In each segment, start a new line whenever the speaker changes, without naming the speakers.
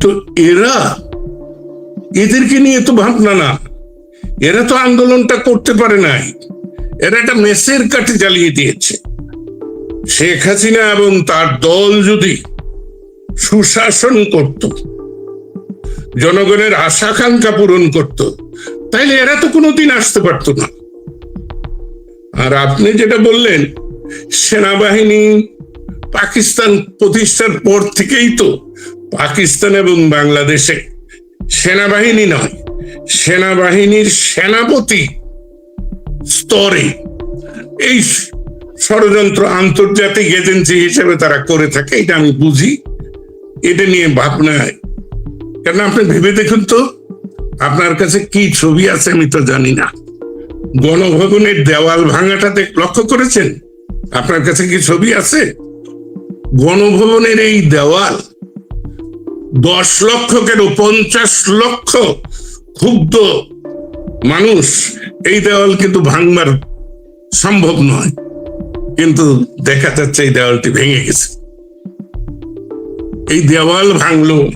তো এরা এদেরকে নিয়ে তো ভাবনা না। এরা তো আন্দোলনটা করতে পারে নাই। এরা একটা মেসের কাঠে জ্বালিয়ে দিয়েছে। শেখ হাসিনা এবং তার দল যদি সুশাসন করত, জনগণের আশাকাঙ্ক্ষা পূরণ করত, তাইলে এরা তো কোনোদিন আসতে পারতো না। আর আপনি যেটা বললেন, সেনাবাহিনী পাকিস্তান প্রতিষ্ঠার পর থেকেই তো পাকিস্তান এবং বাংলাদেশে সেনাবাহিনী নয়, সেনাবাহিনীর সেনাপতি স্তরে এই ষড়যন্ত্র আন্তর্জাতিক এজেন্সি হিসেবে তারা করে থাকে, এটা আমি বুঝি। এটা নিয়ে ভাবনায় কারণ আপনি ভেবে দেখুন তো, আপনার কাছে কি ছবি আছে আমি তো জানি না। গণভবনের দেওয়াল ভাঙাটা লক্ষ্য করেছেন? আপনার কাছে কি ছবি আছে? গণভবনের এই দেওয়াল দশ লক্ষ কেন? পঞ্চাশ লক্ষ? ক্ষুব্ধ মানুষ, এই দেওয়াল কিন্তু ভাঙবার সম্ভব নয়। কিন্তু দেখা যাচ্ছে এই দেওয়ালটি ভেঙে গেছে। এই দেওয়াল ভাঙলো।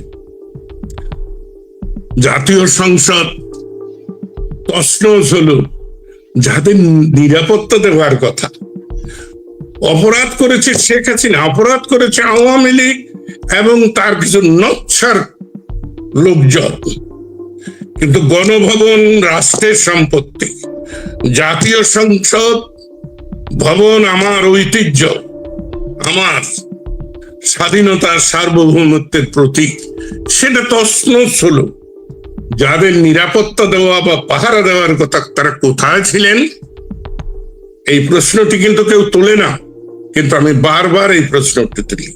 জাতীয় সংসদ তসনস হলো। যাদের নিরাপত্তা দেওয়ার কথা। অপরাধ করেছে শেখ হাসিনা, অপরাধ করেছে আওয়ামী লীগ। এবং তার কিছু নচ্ছার লোকজন। কিন্তু গণভবন রাষ্ট্রের সম্পত্তি। জাতীয় সংসদ ভবন আমার ঐতিহ্য, আমার স্বাধীনতার সার্বভৌমত্বের প্রতীক। সেটা তসনস হলো। যাদের নিরাপত্তা দেওয়া বা পাহারা দেওয়ার কথা তারা কোথায় ছিলেন? এই প্রশ্নটি কিন্তু কেউ তোলে না। কিন্তু আমি বারবার এই প্রশ্নটি তুলি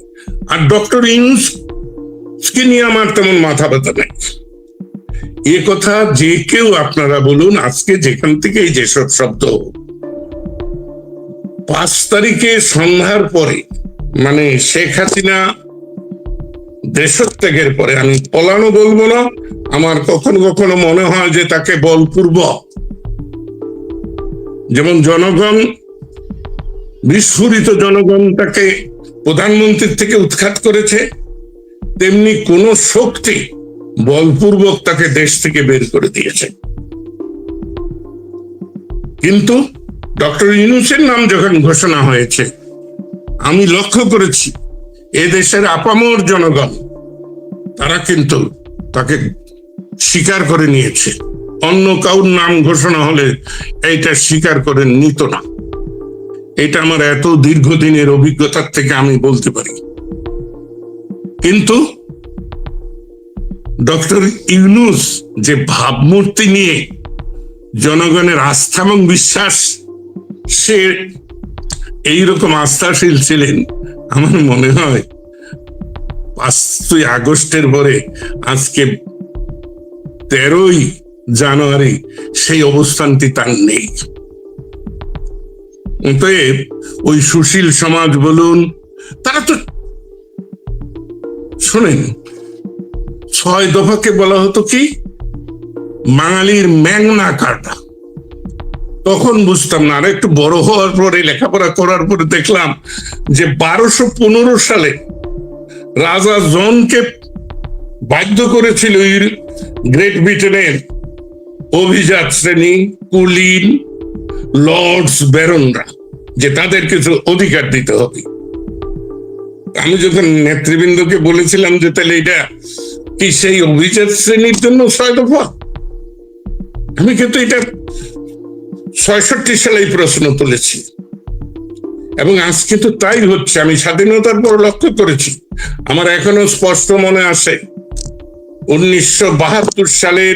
আর ডক্টর ইউনুসকে নিয়ে আমার তেমন মাথা ব্যথা নেই। এ কথা যে কেউ আপনারা বলুন, আজকে যেখান থেকে এই যেসব শব্দ, পাঁচ তারিখে সন্ধ্যার পরে মানে শেখ হাসিনা দেশত্যাগের পরে, আমি পলানো বলব না, আমার কখনো কখনো মনে হয় যে তাকে বলপূর্বক যেমন জনগণ বিস্ফোরিত জনগণ তাকে প্রধানমন্ত্রীর থেকে উৎখাত করেছে, তেমনি কোন শক্তি বলপূর্বক তাকে দেশ থেকে বের করে দিয়েছে। কিন্তু ডক্টর ইউনুসের নাম যখন ঘোষণা হয়েছে, আমি লক্ষ্য করেছি, এ দেশের আপামর জনগণ, তারা কিন্তু তাকে স্বীকার করে নিয়েছে। অন্য কাউর নাম ঘোষণা হলে এইটা স্বীকার করে নিত না। এটা আমার এত দীর্ঘদিনের অভিজ্ঞতার থেকে আমি বলতে পারি। কিন্তু ডক্টর ইউনুস যে ভাবমূর্তি নিয়ে জনগণের আস্থা এবং বিশ্বাস, সে এইরকম আস্থাশীল ছিলেন, আমার মনে হয় পাঁচই আগস্টের পরে, আজকে তেরোই জানুয়ারি, সেই অবস্থানটি তার নেই। অতএব ওই সুশীল সমাজ বলুন, তারা তো শোনেন, ছয় দফাকে বলা হতো কি? বাঙালির ম্যাংনা কাটা। তখন বুঝতাম না আর একটু বড় হওয়ার পরে, লেখাপড়া করার পরে দেখলাম যে বারোশো পনেরো সালে রাজা জনকে বাধ্য করেছিল গ্রেট ব্রিটেনের অভিজাত শ্রেণি, কুলিন লর্ডস ব্যারনরা যে তাদের কিছু অধিকার দিতে হবে। আমি যখন নেতৃবৃন্দকে বলেছিলাম যে তাহলে এটা কি সেই অভিজাত শ্রেণির জন্য ছয় দফা? আমি কিন্তু এটা ছয়ষট্টি সালে প্রশ্ন তুলেছি। এবং আজকে তো তাই হচ্ছে, আমি স্বাধীনতার পর লক্ষ্য করেছি। আমার এখনও স্পষ্ট মনে আসে, উনিশশো বাহাত্তর সালের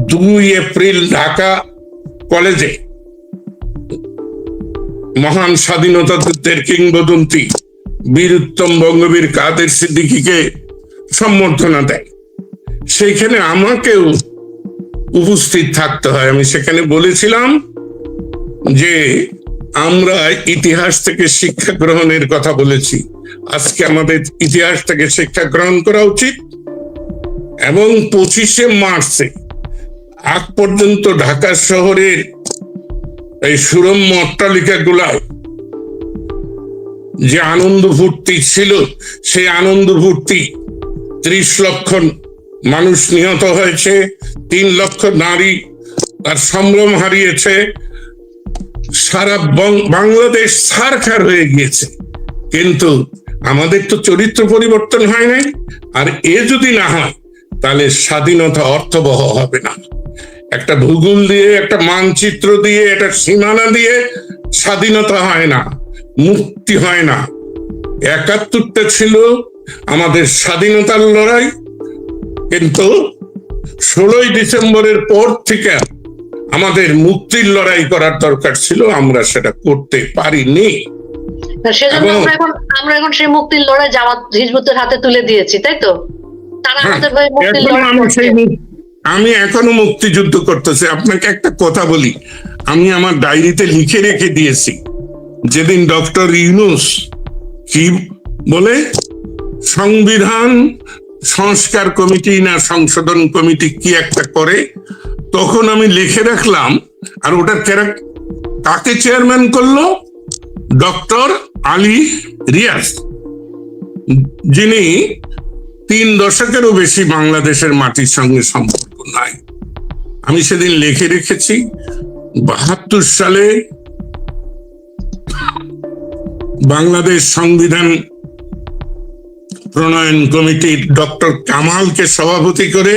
দুই এপ্রিল ঢাকা কলেজে মহান স্বাধীনতা যুদ্ধের কিংবদন্তি বীর উত্তম বঙ্গবীর কাদের সিদ্দিকীকে সম্বর্ধনা দেয়। সেইখানে আমাকেও উপস্থিত থাকতে হয়। আমি সেখানে বলেছিলাম যে, আমরা ইতিহাস থেকে শিক্ষা গ্রহণের কথা বলেছি। আজকে আমাদের ইতিহাস থেকে শিক্ষা গ্রহণ করা উচিত এবং পঁচিশে মার্চে আগ পর্যন্ত ঢাকা শহরের এই সুরম্য অট্টালিকা গুলায় যে আনন্দ ফুর্তি ছিল, সেই আনন্দ ফুর্তি ত্রিশ লক্ষ মানুষ নিহত হয়েছে, তিন লক্ষ নারী তার সম্ভ্রম হারিয়েছে, সারা বাংলাদেশ সারখার হয়ে গিয়েছে। কিন্তু আমাদের তো চরিত্র পরিবর্তন হয় নাই, আর এ যদি না হয়, তাহলে স্বাধীনতা অর্থবহ হবে না। একটা ভূগোল দিয়ে একটা মানচিত্র দিয়ে একটা সীমানা দিয়ে স্বাধীনতা হয় না মুক্তি হয় না। একাত্তরটা ছিল আমাদের স্বাধীনতার লড়াই কিন্তু ষোলোই ডিসেম্বরের পর থেকে আমাদের মুক্তির লড়াই করার দরকার ছিল আমরা সেটা করতে পারিনি।
সেজন্য আমরা এখন আমরা এখন সেই মুক্তির লড়াই জামাত হিজবুতের হাতে তুলে দিয়েছি তাই তো? তারা
হ্যাঁ,
আমাদের হয়ে মুক্তির লড়াই
আমি এখনও মুক্তিযুদ্ধ করতেছি। আপনাকে একটা কথা বলি। আমি আমার ডায়েরিতে লিখে রেখে দিয়েছি। যেদিন ডক্টর ইউনুস কি বলে? সংবিধান সংস্কার কমিটি না সংশোধন কমিটি কি একটা করে? তখন আমি লিখে রাখলাম আর ওটা কাকে চেয়ারম্যান করল? ডক্টর আলী রিয়াজ। যিনি তিন দশকেরও বেশি বাংলাদেশের মাটির সঙ্গে সম্পর্ক। নাই। আমি সেদিন লিখে রেখেছি, বাহাত্তর সালে বাংলাদেশ সংবিধান প্রণয়ন কমিটির ডক্টর কামালকে সভাপতি করে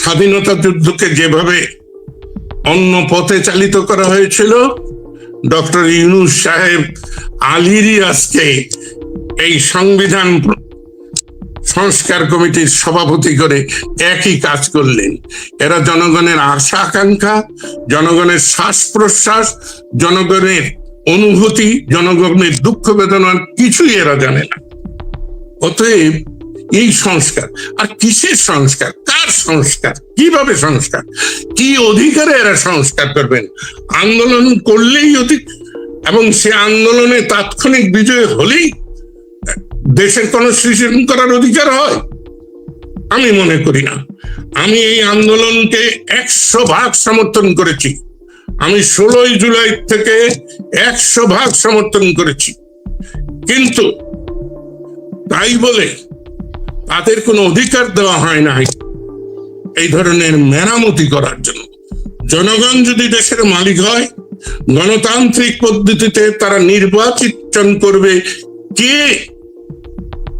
স্বাধীনতা যুদ্ধকে যেভাবে অন্য পথে চালিত করা হয়েছিল, ডক্টর ইউনুস সাহেব আলিরি আজকে এই সংবিধান সংস্কার কমিটির সভাপতি করে একই কাজ করলেন। এরা জনগণের আশা আকাঙ্ক্ষা, জনগণের শ্বাস প্রশ্বাস, জনগণের অনুভূতি, জনগণের দুঃখ বেদনার কিছুই এরা জানে না। অতএব এই সংস্কার, আর কিসের সংস্কার? কার সংস্কার? কীভাবে সংস্কার? কি অধিকারে এরা সংস্কার করবেন? আন্দোলন করলেই অধিক, এবং সে আন্দোলনে তাৎক্ষণিক বিজয় হলেই দেশের কনস্টিটিউশন করার অধিকার হয়? আমি মনে করি না। আমি এই আন্দোলনকে একশো ভাগ সমর্থন করেছি। আমি ষোলোই জুলাই থেকে একশো ভাগ সমর্থন করেছি। কিন্তু তাই বলে তাদের কোনো অধিকার দেওয়া হয় নাই। এই ধরনের মেরামতি করার জন্য। জনগণ যদি দেশের মালিক হয়, গণতান্ত্রিক পদ্ধতিতে তারা নির্বাচিত করবে কে?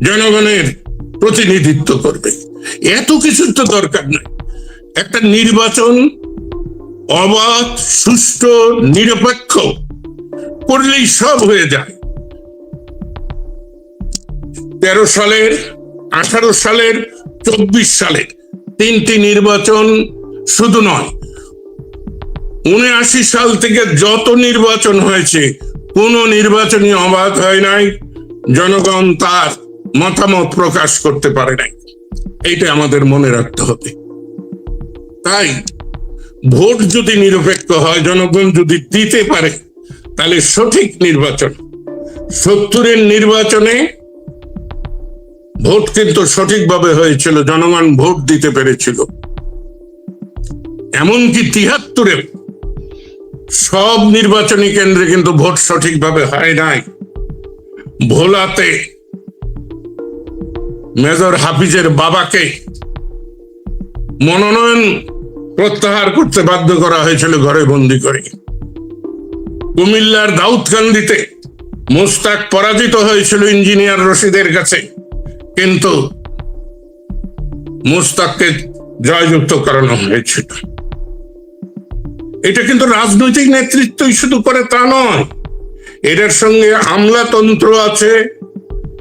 জনগণের প্রতিনিধিত্ব করবে। এত কিছুর তো দরকার নাই। একটা নির্বাচন অবাধ, সুষ্ঠু, নিরপেক্ষ করলেই সব হয়ে যায়। তেরো সালের, আঠারো সালের, চব্বিশ সালের তিনটি নির্বাচন শুধু নয়, উনআশি সাল থেকে যত নির্বাচন হয়েছে, কোন নির্বাচনই অবাধ হয় নাই। জনগণ তার মতামত প্রকাশ করতে পারে নাই। এইটা আমাদের মনে রাখতে হবে। তাই ভোট যদি নিরপেক্ষ হয়, জনগণ যদি দিতে পারে, তাহলে সঠিক নির্বাচন, সত্তরের নির্বাচনে ভোট কিন্তু সঠিকভাবে হয়েছিল, জনগণ ভোট দিতে পেরেছিল। এমনকি তিহাত্তরে সব নির্বাচনী কেন্দ্রে কিন্তু ভোট সঠিকভাবে হয় নাই। ভোলাতে মেজর হাফিজের বাবাকে মনোনয়ন প্রত্যাহার করতে বাধ্য করা হয়েছিল ঘরে বন্দি করে। কুমিল্লার দাউদকান্দিতে মোস্তাক পরাজিত হয়েছিল ইঞ্জিনিয়ার রশিদের কাছে, কিন্তু মোস্তাককে জয়যুক্ত করানো হয়েছিল। এটা কিন্তু রাজনৈতিক নেতৃত্বই শুধু করে তা নয় এটার সঙ্গে আমলাতন্ত্র আছে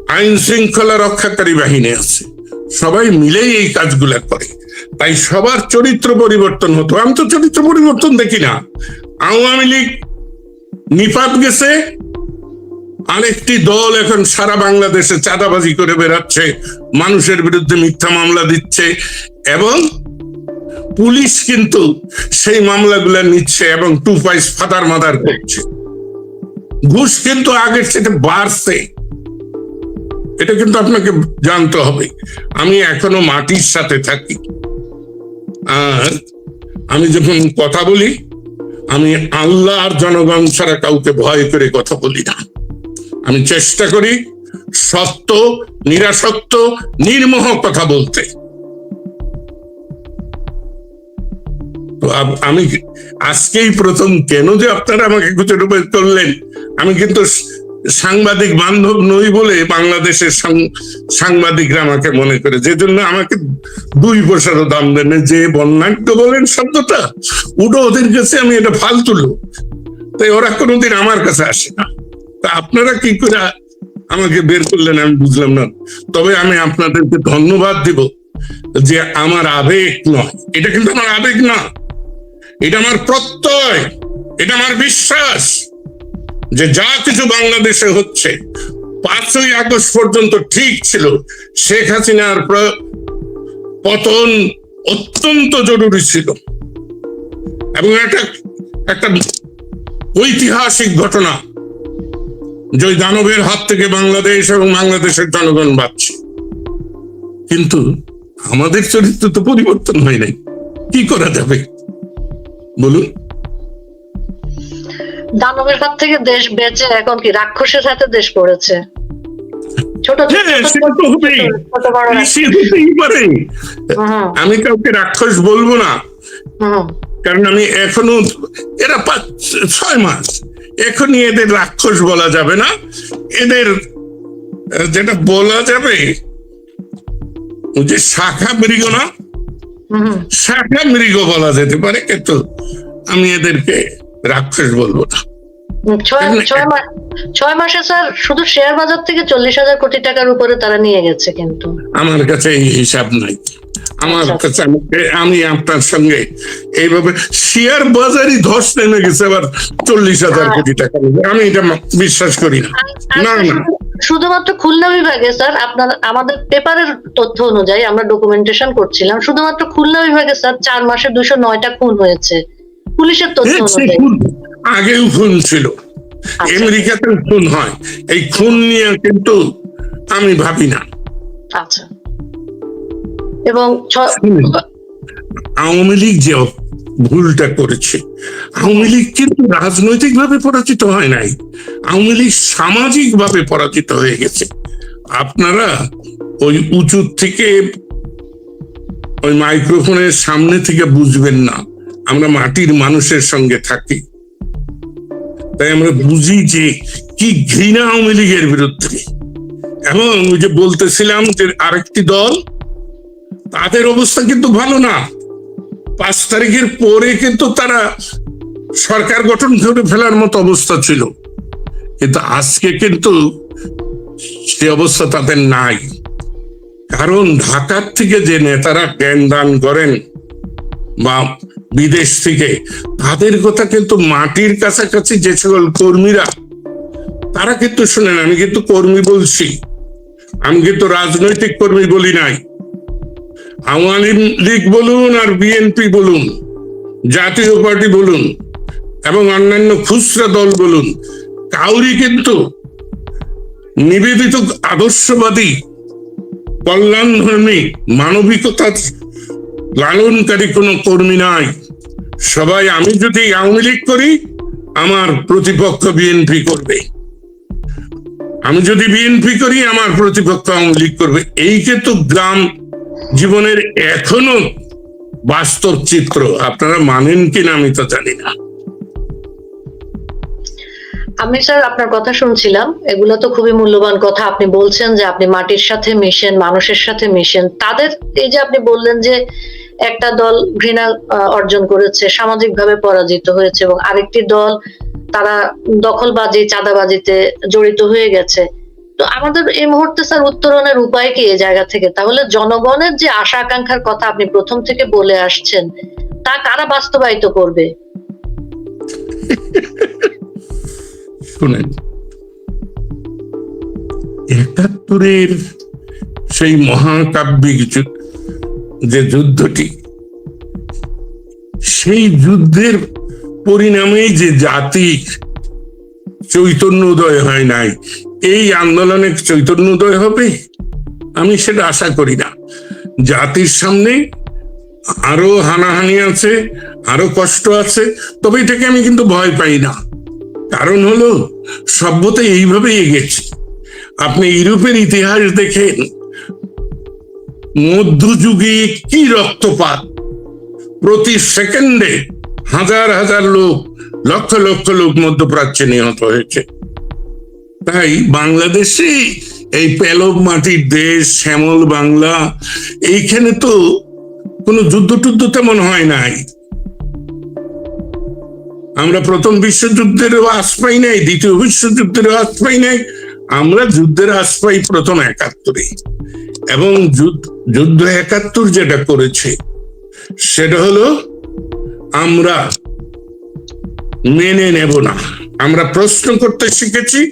আইন শৃঙ্খলা রক্ষাকারী বাহিনী আছে। সবাই মিলেই এই কাজগুলা করে। তাই সবার চরিত্র পরিবর্তন হতো। আমি তো চরিত্র পরিবর্তন দেখি না। আওয়ামী লীগ নিপাত গেছে। আরেকটি দল এখন সারা বাংলাদেশে চাঁদাবাজি করে বেড়াচ্ছে। মানুষের বিরুদ্ধে মিথ্যা মামলা দিচ্ছে। এবং পুলিশ কিন্তু সেই মামলাগুলো নিচ্ছে এবং টু পাইস ফাদার মাদার করছে। ঘুষ কিন্তু আগের থেকে বাড়ছে। এটা কিন্তু আপনাকে জানতে হবে। আমি এখনও মাটির সাথে থাকি। আর আমি যখন কথা বলি, আমি আল্লাহ আর জনগণ ছাড়া কাউকে ভয় করে কথা বলি না। আমি চেষ্টা করি সত্য নিরাসক্ত নির্মোহ কথা বলতে। আমি আজকেই প্রথম, কেন যে আপনারা আমাকে খুঁজে বের করলেন, আমি কিন্তু সাংবাদিক বান্ধব নই বলে বাংলাদেশের সাংবাদিকরা আমাকে মনে করে। যে জন্য আমাকে দুই পয়সারও দাম দেন যে বর্ণাঢ্য বলেন শব্দটা ওটা ওদের কাছে আমি এটা ফালতু লোক। তাই ওরা কোনোদিন আমার কাছে আসে না। তা আপনারা কি করে আমাকে বের করলেন আমি বুঝলাম না। তবে আমি আপনাদেরকে ধন্যবাদ দিব যে আমার আবেগ নয়। এটা কিন্তু আমার আবেগ না। এটা আমার প্রত্যয়। এটা আমার বিশ্বাস। যে যা কিছু বাংলাদেশে হচ্ছে, পাঁচই আগস্ট পর্যন্ত ঠিক ছিল, শেখ হাসিনার পতন অত্যন্ত জরুরি ছিল। এবং একটা একটা ঐতিহাসিক ঘটনা, যে দানবের হাত থেকে বাংলাদেশ এবং বাংলাদেশের জনগণ বাঁচছে। কিন্তু আমাদের চরিত্র তো পরিবর্তন হয় নাই। কি করা যাবে? বলুন।
দানবের হাত থেকে দেশ বেঁচে এখন কি রাক্ষসের হাতে দেশ পড়েছে?
হ্যাঁ, আমি কাউকে রাক্ষস বলব না। কারণ আমি এখনও এরা পাঁচ ছয় মাস। এখনই এদের রাক্ষস বলা যাবে না। এদের যেটা বলা যাবে যে শাখা মৃগ না? শাখা মৃগ বলা যেতে পারে কিন্তু আমি এদেরকে রাক্ষস বলব না।
ছয় মাস স্যার শুধু শেয়ার বাজার থেকে চল্লিশ হাজার কোটি টাকার উপরে তারা নিয়ে গেছে কিন্তু।
আমার কাছে এই হিসাব নাই। আমার
আচ্ছা।
কাছে আমি- আপনার সঙ্গে এইভাবে শেয়ার বাজারই ধস নেমে গেছে আবার চল্লিশ হাজার। কোটি টাকা আমি এটা বিশ্বাস করি না।
আর-
না না।
শুধুমাত্র খুলনা বিভাগে স্যার আপনার আমাদের পেপারের তথ্য অনুযায়ী আমরা ডকুমেন্টেশন করছিলাম। শুধুমাত্র খুলনা বিভাগে স্যার চার মাসে দুশো নয়টা খুন হয়েছে। পুলিশের তথ্য
আগেও খুন ছিল।
আচ্ছা।
আমেরিকাতেও খুন হয়। এই খুন নিয়ে কিন্তু আমি ভাবি না।
আচ্ছা। এবং
আওয়ামী লীগ যে ভুলটা করেছে আওয়ামী লীগ কিন্তু রাজনৈতিক ভাবে পরাজিত হয় নাই। আওয়ামী লীগ সামাজিক ভাবে পরাজিত হয়ে গেছে। আপনারা ওই উঁচু থেকে ওই মাইক্রোফোনের সামনে থেকে বুঝবেন না। আমরা মাটির মানুষের সঙ্গে থাকি। তাই আমরা বুঝি যে কি ঘৃণা আওয়ামী লীগের বিরুদ্ধে। এবং যে বলতেছিলাম যে আরেকটি দল, তাদের অবস্থা কিন্তু ভালো না। পাঁচ তারিখের পরে কিন্তু তারা সরকার গঠন করে ফেলার মতো অবস্থা ছিল। কিন্তু আজকে কিন্তু সে অবস্থা তাদের নাই। কারণ ঢাকার থেকে যে নেতারা জ্ঞান দান করেন বা বিদেশ থেকে, তাদের কথা কিন্তু মাটির কাছাকাছি যে সকল কর্মীরা, তারা কিন্তু শোনেন, আমি কিন্তু কর্মী বলছি। আমি কিন্তু রাজনৈতিক কর্মী বলি নাই। আওয়ামী লীগ বলুন আর বিএনপি বলুন, জাতীয় পার্টি বলুন, এবং অন্যান্য খুচরা দল বলুন কাউরি কিন্তু নিবেদিত আদর্শবাদী কল্যাণ কল্যাণধর্মী, মানবিকতার লালনকারী কোনো কর্মী নাই। সবাই আমি যদি আওয়ামী লীগ করি, আমার প্রতিপক্ষ বিএনপি করবে। আমি যদি বিএনপি করি, আমার প্রতিপক্ষ আওয়ামী লীগ করবে। এই কিন্তু গ্রাম জীবনের এখনও বাস্তব চিত্র। আপনারা মানেন কিনা আমি তো জানি না।
আমি স্যার, আপনার কথা শুনছিলাম। এগুলো তো খুবই মূল্যবান কথা। আপনি বলছেন যে আপনি মাটির সাথে মিশেন, মানুষের সাথে মিশেন। তাদের এই যে আপনি বললেন যে একটা দল ঘৃণা অর্জন করেছে, সামাজিকভাবে পরাজিত হয়েছে এবং আরেকটি দল তারা দখলবাজি, চাঁদাবাজিতে জড়িত হয়ে গেছে। তো আমাদের এই মুহূর্তে স্যার উত্তরণের উপায় কি এই জায়গা থেকে? তাহলে জনগণের যে আশা আকাঙ্ক্ষার কথা আপনি প্রথম থেকে বলে আসছেন, তা কারা বাস্তবায়িত করবে?
শুনেন, একাত্তরের সেই মহাকাব্যিক যু- যে যুদ্ধটি, সেই যুদ্ধের পরিণামেই যে জাতি চৈতন্য উদয় হয় নাই, এই আন্দোলনে চৈতন্য উদয় হবে? আমি সেটা আশা করি না। জাতির সামনে আরও হানাহানি আছে, আরও কষ্ট আছে, তবে এটাকে আমি কিন্তু ভয় পাই না। কারণ হলো, সভ্যতা এইভাবেই এগেছে। আপনি ইউরোপের ইতিহাস দেখেন মধ্যযুগে কি রক্তপাত? প্রতি সেকেন্ডে হাজার হাজার লোক, লক্ষ লক্ষ লোক মধ্যপ্রাচ্যে নিহত হয়েছে। তাই বাংলাদেশে এই পেলব মাটির দেশ, শ্যামল বাংলা, এইখানে তো কোনো যুদ্ধ টুদ্ধ তেমন হয় নাই। আমরা প্রথম বিশ্বযুদ্ধেরও আশ পাই নাই, দ্বিতীয় বিশ্বযুদ্ধেরও আশ পাই নাই, আমরা যুদ্ধের আশ পাই প্রথম একাত্তরে এবং যুদ্ধ- একাত্তর যেটা করেছে, সেটা হলো আমরা মেনে নেব না। আমরা প্রশ্ন করতে শিখেছি,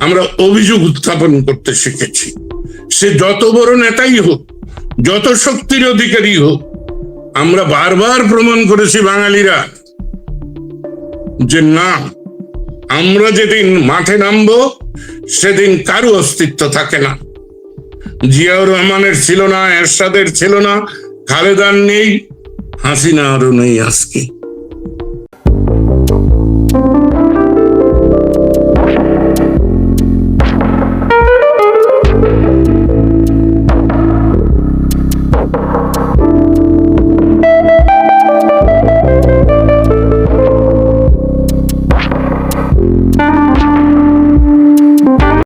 আমরা অভিযোগ উত্থাপন করতে শিখেছি। সে যত বড় নেতাই হোক, যত শক্তির অধিকারী হোক, আমরা বারবার প্রমাণ করেছি বাঙালিরা যে না, আমরা যেদিন মাঠে নামবো, সেদিন কারও অস্তিত্ব থাকে না। জিয়াউর রহমানের ছিল না এরশাদের ছিল না খালেদার নেই হাসিনারও নেই আজকে।